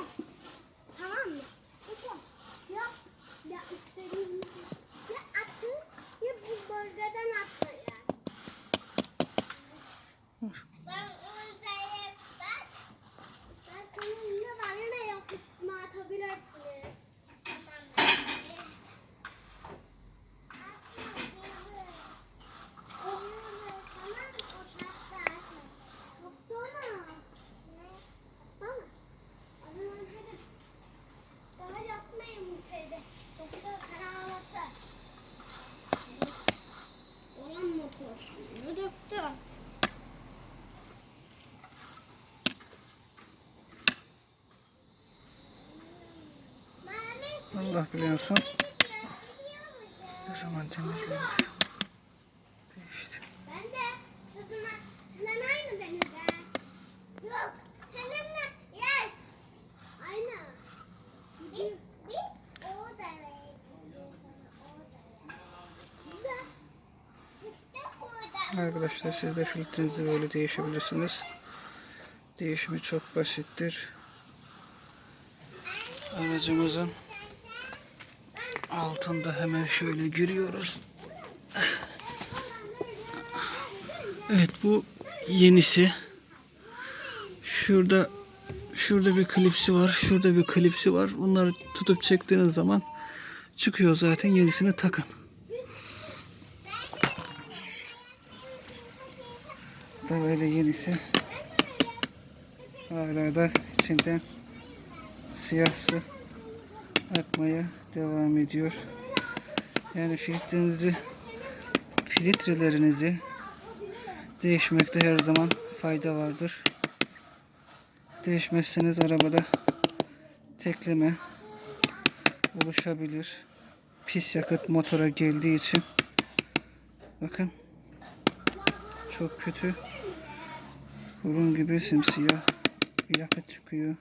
Oh! Allah biliyorsun. biliyor Ne zaman temizlenir? Arkadaşlar siz de filtrenizi böyle değişebilirsiniz. Değişimi çok basittir. Aracımızın altında hemen şöyle giriyoruz. Evet bu yenisi. Şurada şurada bir klipsi var. Şurada bir klipsi var. Bunları tutup çektiğiniz zaman çıkıyor zaten. Yenisini takın. Da böyle yenisi. Hala da içinden siyah akmaya devam ediyor. Yani filtrenizi filtrelerinizi değişmekte her zaman fayda vardır. Değişmezseniz arabada tekleme oluşabilir. Pis yakıt motora geldiği için bakın çok kötü burun gibi simsiyah bir yakıt çıkıyor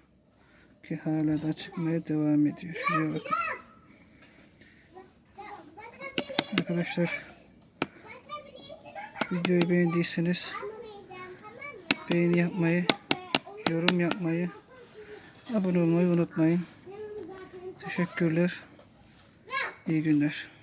ki hala da çıkmaya devam ediyor. Şuraya bakın. Arkadaşlar videoyu beğendiyseniz beğeni yapmayı, yorum yapmayı, abone olmayı unutmayın. Teşekkürler. İyi günler.